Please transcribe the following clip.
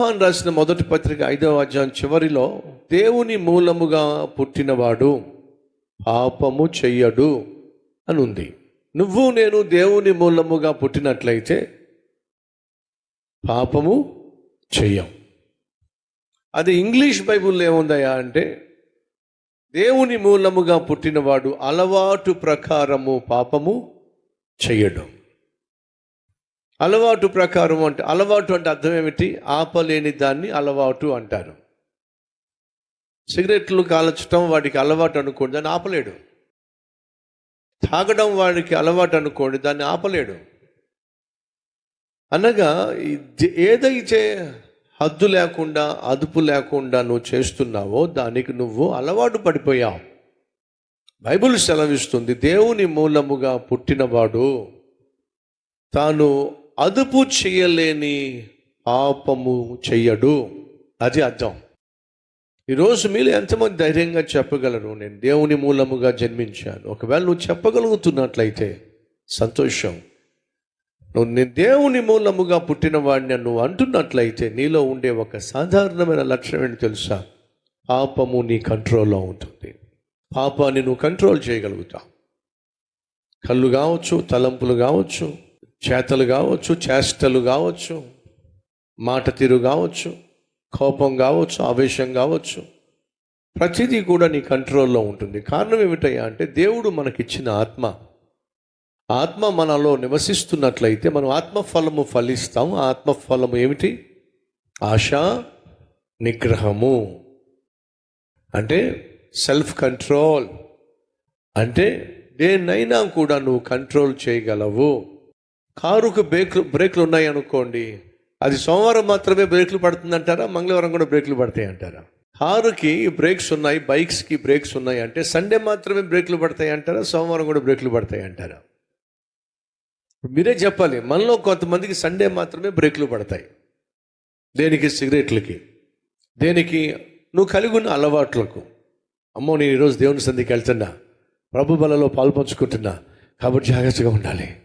యోహాన్ రాసిన మొదటి పత్రిక ఐదవ అధ్యాయం చివరిలో దేవుని మూలముగా పుట్టినవాడు పాపము చెయ్యడు అని ఉంది నువ్వు నేను దేవుని మూలముగా పుట్టినట్లయితే పాపము చెయ్యం అది ఇంగ్లీష్ బైబుల్లో ఏముందయా అంటే దేవుని మూలముగా పుట్టినవాడు అలవాటు ప్రకారము పాపము చెయ్యడం. అలవాటు ప్రకారం అంటే అలవాటు అంటే అర్థం ఏమిటి? ఆపలేని దాన్ని అలవాటు అంటారు. సిగరెట్లు కాల్చడం వాడికి అలవాటు అనుకోండి దాన్ని ఆపలేడు. తాగడం వాడికి అలవాటు అనుకోండి దాన్ని ఆపలేడు. అనగా ఏదైతే హద్దు లేకుండా అదుపు లేకుండా నువ్వు చేస్తున్నావో దానికి నువ్వు అలవాటు పడిపోయావు. బైబిల్ సెలవిస్తుంది దేవుని మూలముగా పుట్టినవాడు తాను అదుపు చేయలేని పాపము చెయ్యడు. అది అర్థం. ఈరోజు మీరు ఎంతమంది ధైర్యంగా చెప్పగలరు? నేను దేవుని మూలముగా జన్మించాను. ఒకవేళ నువ్వు చెప్పగలుగుతున్నట్లయితే సంతోషం. నువ్వు నేను దేవుని మూలముగా పుట్టిన వాడిని నువ్వు అంటున్నట్లయితే నీలో ఉండే ఒక సాధారణమైన లక్షణం ఏంటి తెలుసా? పాపము నీ కంట్రోల్లో ఉంటుంది. పాపాన్ని నువ్వు కంట్రోల్ చేయగలుగుతావు. కళ్ళు కావచ్చు తలంపులు కావచ్చు చేతలు కావచ్చు చేష్టలు కావచ్చు మాట తీరు కావచ్చు కోపం కావచ్చు ఆవేశం కావచ్చు ప్రతిదీ కూడా నీ కంట్రోల్లో ఉంటుంది. కారణం ఏమిటయ్యా అంటే దేవుడు మనకిచ్చిన ఆత్మ. ఆత్మ మనలో నివసిస్తున్నట్లయితే మనం ఆత్మఫలము ఫలిస్తాం ఆత్మఫలము ఏమిటి? ఆశ నిగ్రహము. అంటే సెల్ఫ్ కంట్రోల్. అంటే దేన్నైనా కూడా నువ్వు కంట్రోల్ చేయగలవు. కారుకు బ్రేక్లు బ్రేక్లు ఉన్నాయి అనుకోండి. అది సోమవారం మాత్రమే బ్రేక్లు పడుతుందంటారా? మంగళవారం కూడా బ్రేక్లు పడతాయి అంటారా కారుకి బ్రేక్స్ ఉన్నాయి బైక్స్కి బ్రేక్స్ ఉన్నాయి అంటే సండే మాత్రమే బ్రేక్లు పడతాయి అంటారా సోమవారం కూడా బ్రేక్లు పడతాయి అంటారా మీరే చెప్పాలి. మనలో కొంతమందికి సండే మాత్రమే బ్రేక్లు పడతాయి. దేనికి? సిగరెట్లకి. దేనికి? నువ్వు కలిగి ఉన్న అలవాట్లకు. అమ్మో నేను ఈరోజు దేవుని సంధికి వెళ్తున్నా. ప్రభు బలలో పాల్పంచుకుంటున్నా కాబట్టి జాగ్రత్తగా ఉండాలి.